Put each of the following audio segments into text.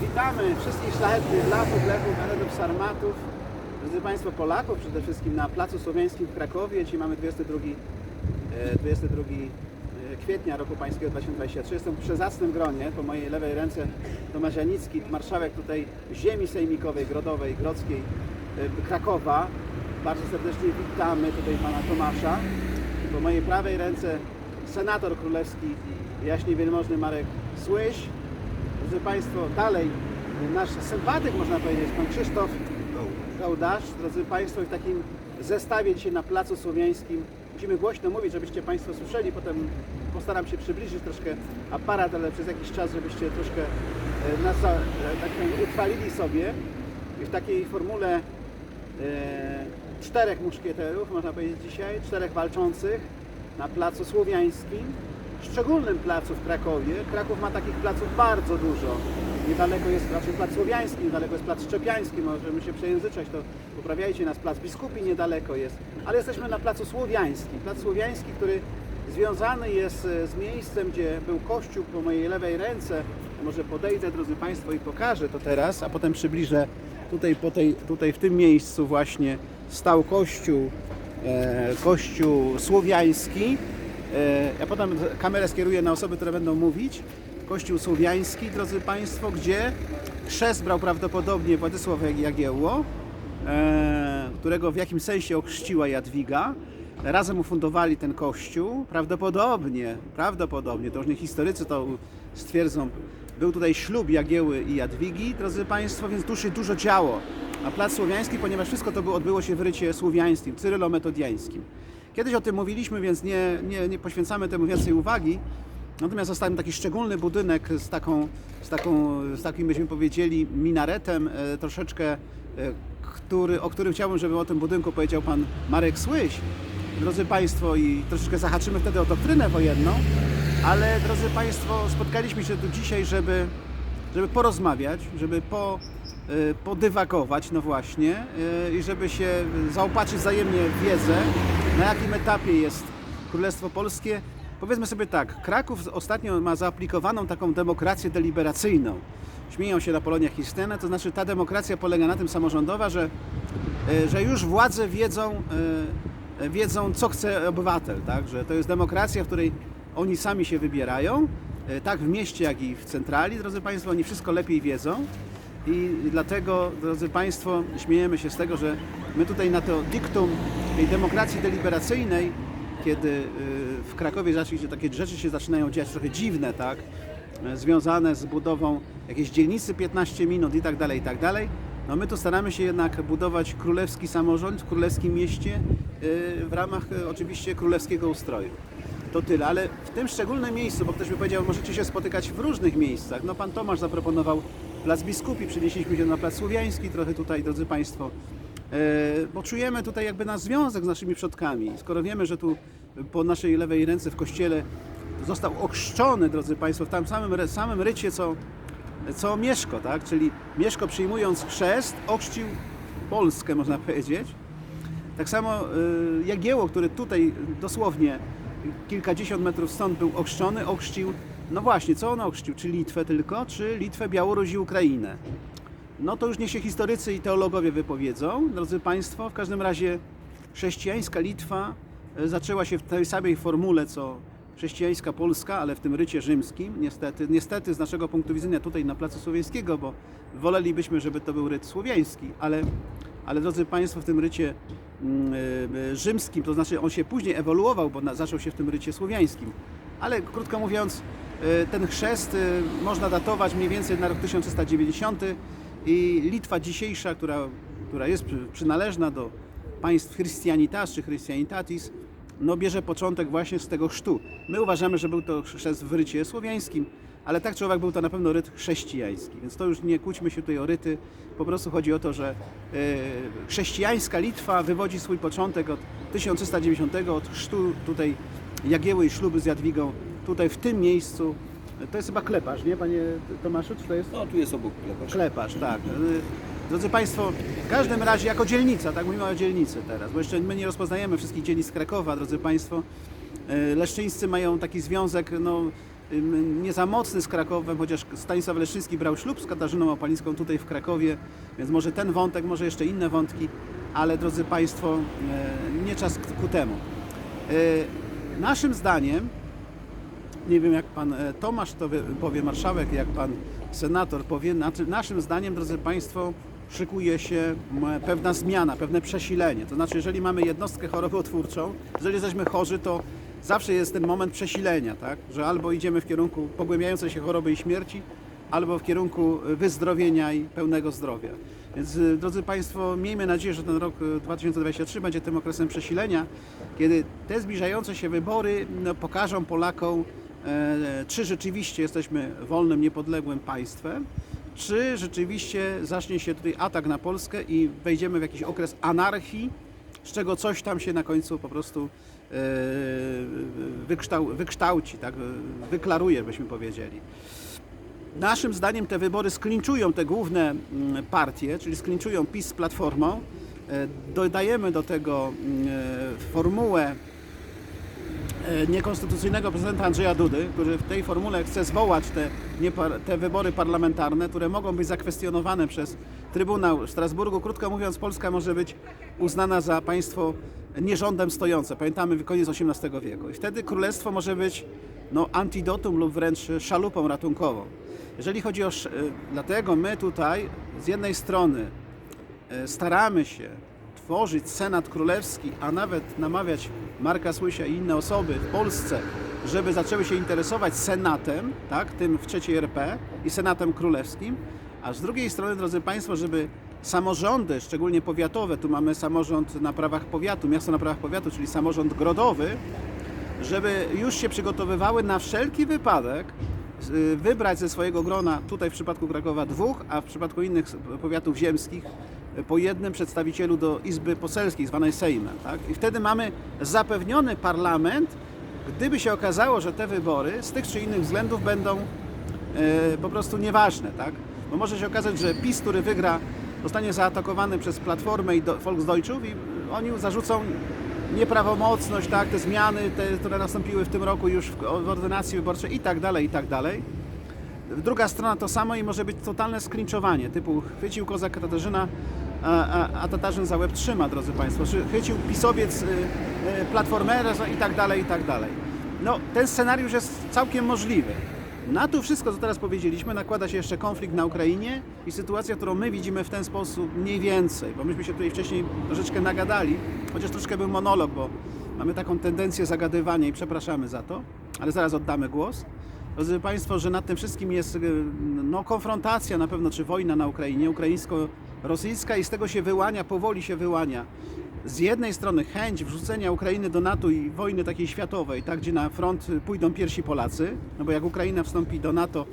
Witamy wszystkich szlachetnych lachów, lechów, narodów sarmatów, drodzy Państwo Polaków przede wszystkim na Placu Słowiańskim w Krakowie. Dzisiaj mamy 22, e, 22 e, kwietnia roku pańskiego 2023. Jestem w przezacnym gronie. Po mojej lewej ręce Tomasz Janicki, marszałek tutaj ziemi sejmikowej, grodowej, grodzkiej e, Krakowa. Bardzo serdecznie witamy tutaj pana Tomasza. Po mojej prawej ręce senator królewski jaśnie wielmożny Marek Słyś. Drodzy Państwo, dalej nasz sympatyk, można powiedzieć, pan Krzysztof Gałdasz. Drodzy Państwo, w takim zestawie dzisiaj na Placu Słowiańskim. Musimy głośno mówić, żebyście Państwo słyszeli. Potem postaram się przybliżyć troszkę aparat, ale przez jakiś czas, żebyście troszkę e, nas e, tak utrwalili sobie. W takiej formule e, czterech muszkieterów, można powiedzieć dzisiaj, czterech walczących na Placu Słowiańskim, szczególnym placu w Krakowie. Kraków ma takich placów bardzo dużo. Niedaleko jest raczej plac Słowiański, niedaleko jest plac Szczepiański, możemy się przejęzyczać, to poprawiajcie nas, plac Biskupi niedaleko jest. Ale jesteśmy na placu Słowiańskim. Plac Słowiański, który związany jest e, z miejscem, gdzie był kościół po mojej lewej ręce. Może podejdę, drodzy Państwo, i pokażę to teraz, a potem przybliżę. Tutaj, po tej, tutaj w tym miejscu właśnie stał kościół, e, kościół słowiański. E, Ja potem kamerę skieruję na osoby, które będą mówić. Kościół słowiański, drodzy Państwo, gdzie chrzest brał prawdopodobnie Władysław Jagiełło, e, którego w jakimś sensie ochrzciła Jadwiga. Razem ufundowali ten kościół. Prawdopodobnie, prawdopodobnie, to różni historycy to stwierdzą, był tutaj ślub Jagieły i Jadwigi, drodzy Państwo, więc tu się dużo działo. A Plac Słowiański, ponieważ wszystko to było, odbyło się w rycie słowiańskim, cyrylo-metodiańskim. Kiedyś o tym mówiliśmy, więc nie, nie, nie poświęcamy temu więcej uwagi. Natomiast został taki szczególny budynek z taką, z taką, z takim byśmy powiedzieli, minaretem e, troszeczkę, e, który, o którym chciałbym, żeby o tym budynku powiedział pan Marek Słyś. Drodzy Państwo, i troszeczkę zahaczymy wtedy o doktrynę wojenną, ale drodzy Państwo, spotkaliśmy się tu dzisiaj, żeby, żeby porozmawiać, żeby po, y, podywagować, no właśnie, i żeby się zaopatrzyć wzajemnie w wiedzę, na jakim etapie jest Królestwo Polskie. Powiedzmy sobie tak, Kraków ostatnio ma zaaplikowaną taką demokrację deliberacyjną. Śmieją się na Polonia Christiana, to znaczy ta demokracja polega na tym samorządowa, że, y, że już władze wiedzą, y, wiedzą, co chce obywatel, tak? że to jest demokracja, w której oni sami się wybierają, e, tak w mieście, jak i w centrali, drodzy Państwo, oni wszystko lepiej wiedzą i dlatego, drodzy Państwo, śmiejemy się z tego, że my tutaj na to diktum tej demokracji deliberacyjnej, kiedy y, w Krakowie zacznie się takie rzeczy się zaczynają dziać trochę dziwne, tak, e, związane z budową jakiejś dzielnicy 15 minut i tak dalej, i tak dalej, no my tu staramy się jednak budować królewski samorząd w królewskim mieście y, w ramach y, oczywiście królewskiego ustroju. To tyle, ale w tym szczególnym miejscu, bo ktoś by powiedział, możecie się spotykać w różnych miejscach. No pan Tomasz zaproponował Plac Biskupi, przenieśliśmy się na Plac Słowiański, trochę tutaj, drodzy Państwo, e, bo czujemy tutaj jakby nasz związek z naszymi przodkami. Skoro wiemy, że tu po naszej lewej ręce w kościele został ochrzczony, drodzy Państwo, w tam samym, samym rycie, co, co Mieszko, tak? Czyli Mieszko przyjmując chrzest, ochrzcił Polskę, można powiedzieć. Tak samo y, Jagiełło, który tutaj dosłownie kilkadziesiąt metrów stąd był ochrzczony, ochrzcił, no właśnie, co on ochrzcił? Czy Litwę tylko, czy Litwę, Białoruś i Ukrainę? No to już niech się historycy i teologowie wypowiedzą, drodzy Państwo. W każdym razie chrześcijańska Litwa y, zaczęła się w tej samej formule, co chrześcijańska Polska, ale w tym rycie rzymskim, niestety. Niestety z naszego punktu widzenia tutaj na Placu Słowiańskiego, bo wolelibyśmy, żeby to był ryt słowiański, ale ale drodzy Państwo, w tym rycie mm, y, rzymskim, to znaczy on się później ewoluował, bo zaczął się w tym rycie słowiańskim. Ale krótko mówiąc, ten chrzest y, można datować mniej więcej na rok 1390 i Litwa dzisiejsza, która, która jest przy- przynależna do państw Christianitas czy Christianitatis, no bierze początek właśnie z tego chrztu. My uważamy, że był to chrzest w rycie słowiańskim, ale tak czy owak był to na pewno ryt chrześcijański, więc to już nie kłóćmy się tutaj o ryty, po prostu chodzi o to, że e, chrześcijańska Litwa wywodzi swój początek od 1390, od chrztu tutaj Jagieły i śluby z Jadwigą, tutaj w tym miejscu. To jest chyba kleparz, nie panie Tomaszu, czy to jest? No tu jest obok lekarz. Kleparz, tak. Drodzy Państwo, w każdym razie jako dzielnica, tak mówimy o dzielnicy teraz, bo jeszcze my nie rozpoznajemy wszystkich dzielnic Krakowa, drodzy Państwo. Y, Leszczyńscy mają taki związek, no nie za mocny z Krakowem, chociaż Stanisław Leszczyński brał ślub z Katarzyną Opalińską tutaj w Krakowie, więc może ten wątek, może jeszcze inne wątki, ale drodzy Państwo, e, nie czas ku temu. E, Naszym zdaniem, nie wiem jak pan e, Tomasz to powie, marszałek, jak pan senator powie, znaczy naszym zdaniem, drodzy Państwo, szykuje się pewna zmiana, pewne przesilenie. To znaczy, jeżeli mamy jednostkę chorobotwórczą, jeżeli jesteśmy chorzy, to zawsze jest ten moment przesilenia, tak? że albo idziemy w kierunku pogłębiającej się choroby i śmierci, albo w kierunku wyzdrowienia i pełnego zdrowia. Więc y, drodzy Państwo, miejmy nadzieję, że ten rok y, 2023 będzie tym okresem przesilenia, kiedy te zbliżające się wybory no, pokażą Polakom, e, czy rzeczywiście jesteśmy wolnym, niepodległym państwem, czy rzeczywiście zacznie się tutaj atak na Polskę i wejdziemy w jakiś okres anarchii, z czego coś tam się na końcu po prostu e, wykształ, wykształci, tak? wyklaruje, byśmy powiedzieli. Naszym zdaniem te wybory sklinczują te główne mm, partie, czyli sklinczują PiS z Platformą. E, Dodajemy do tego mm, e, formułę e, niekonstytucyjnego prezydenta Andrzeja Dudy, który w tej formule chce zwołać te, te wybory parlamentarne, które mogą być zakwestionowane przez Trybunał w Strasburgu. Krótko mówiąc, Polska może być uznana za państwo nierządem stojące. Pamiętamy koniec XVIII wieku. I wtedy królestwo może być no, antidotum lub wręcz szalupą ratunkową. Jeżeli chodzi o... y, Dlatego my tutaj z jednej strony e, staramy się tworzyć Senat Królewski, a nawet namawiać Marka Słysia i inne osoby w Polsce, żeby zaczęły się interesować Senatem, tak, tym w trzeciej RP i Senatem Królewskim, a z drugiej strony, drodzy Państwo, żeby samorządy, szczególnie powiatowe, tu mamy samorząd na prawach powiatu, miasto na prawach powiatu, czyli samorząd grodowy, żeby już się przygotowywały na wszelki wypadek y, wybrać ze swojego grona, tutaj w przypadku Krakowa dwóch, a w przypadku innych powiatów ziemskich y, po jednym przedstawicielu do Izby Poselskiej, zwanej Sejmem. Tak? I wtedy mamy zapewniony parlament, gdyby się okazało, że te wybory z tych czy innych względów będą e, po prostu nieważne, tak? Bo może się okazać, że PiS, który wygra, zostanie zaatakowany przez Platformę i do, Volksdeutschów i oni zarzucą nieprawomocność, tak? Te zmiany, te, które nastąpiły w tym roku już w, ordynacji wyborczej i tak dalej, i tak dalej. Druga strona to samo i może być totalne sklinczowanie, typu chwycił kozak Katarzyna, a, a, a Tatarzyn za łeb trzyma, drodzy Państwo, czy chwycił pisowiec y, y, Platformera i tak dalej, i tak dalej. No, ten scenariusz jest całkiem możliwy. Na to wszystko, co teraz powiedzieliśmy, nakłada się jeszcze konflikt na Ukrainie i sytuacja, którą my widzimy w ten sposób mniej więcej, bo myśmy się tutaj wcześniej troszeczkę nagadali, chociaż troszkę był monolog, bo mamy taką tendencję zagadywania i przepraszamy za to, ale zaraz oddamy głos. Drodzy Państwo, że nad tym wszystkim jest y, no, konfrontacja na pewno, czy wojna na Ukrainie, ukraińsko-rosyjska i z tego się wyłania, powoli się wyłania. Z jednej strony chęć wrzucenia Ukrainy do NATO i wojny takiej światowej, tak, gdzie na front y, pójdą pierwsi Polacy, no bo jak Ukraina wstąpi do NATO,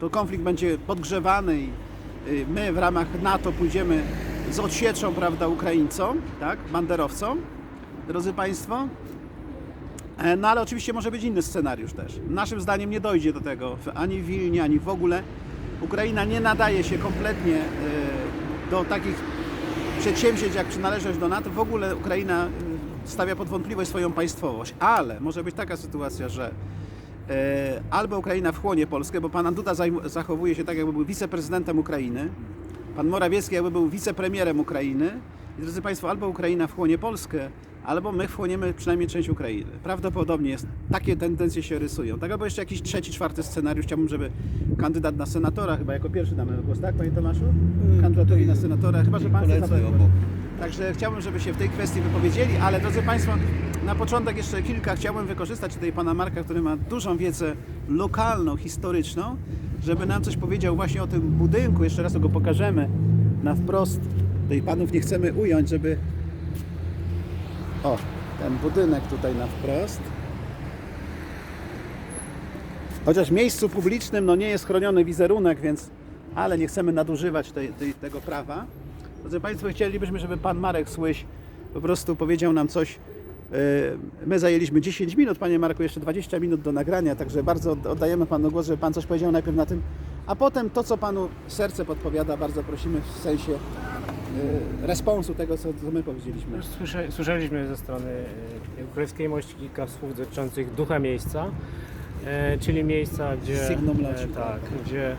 to konflikt będzie podgrzewany i y, my w ramach NATO pójdziemy z odsieczą, prawda, Ukraińcom, tak, banderowcom. Drodzy Państwo, E, No ale oczywiście może być inny scenariusz też. Naszym zdaniem nie dojdzie do tego ani w Wilnie, ani w ogóle. Ukraina nie nadaje się kompletnie e, do takich przedsięwzięć jak przynależność do NATO. W ogóle Ukraina e, stawia pod wątpliwość swoją państwowość. Ale może być taka sytuacja, że e, albo Ukraina wchłonie Polskę, bo pan Duda zachowuje się tak, jakby był wiceprezydentem Ukrainy, pan Morawiecki jakby był wicepremierem Ukrainy. I drodzy Państwo, albo Ukraina wchłonie Polskę, albo my wchłoniemy przynajmniej część Ukrainy. Prawdopodobnie jest, takie tendencje się rysują. Tak, albo jeszcze jakiś trzeci, czwarty scenariusz. Chciałbym, żeby kandydat na senatora, chyba jako pierwszy damy głos, tak, panie Tomaszu? Kandydatowi na senatora, chyba, że pan chce zabrać głos. Także chciałbym, żeby się w tej kwestii wypowiedzieli, ale drodzy Państwo, na początek jeszcze kilka chciałbym wykorzystać tutaj pana Marka, który ma dużą wiedzę lokalną, historyczną, żeby nam coś powiedział właśnie o tym budynku. Jeszcze raz go pokażemy na wprost. Tutaj panów nie chcemy ująć, żeby... O, ten budynek tutaj na wprost. Chociaż w miejscu publicznym no nie jest chroniony wizerunek, więc ale nie chcemy nadużywać tej, tej, tego prawa. Drodzy Państwo, chcielibyśmy, żeby Pan Marek Słyś po prostu powiedział nam coś. Yy, My zajęliśmy 10 minut, Panie Marku, jeszcze 20 minut do nagrania, także bardzo od- oddajemy Panu głos, żeby Pan coś powiedział najpierw na tym, a potem to, co Panu serce podpowiada, bardzo prosimy w sensie responsu tego, co, co my powiedzieliśmy. Słyszeliśmy ze strony e, królewskiej mości kilka słów dotyczących ducha miejsca. e, czyli miejsca, gdzie, Sygnum tak, tak. gdzie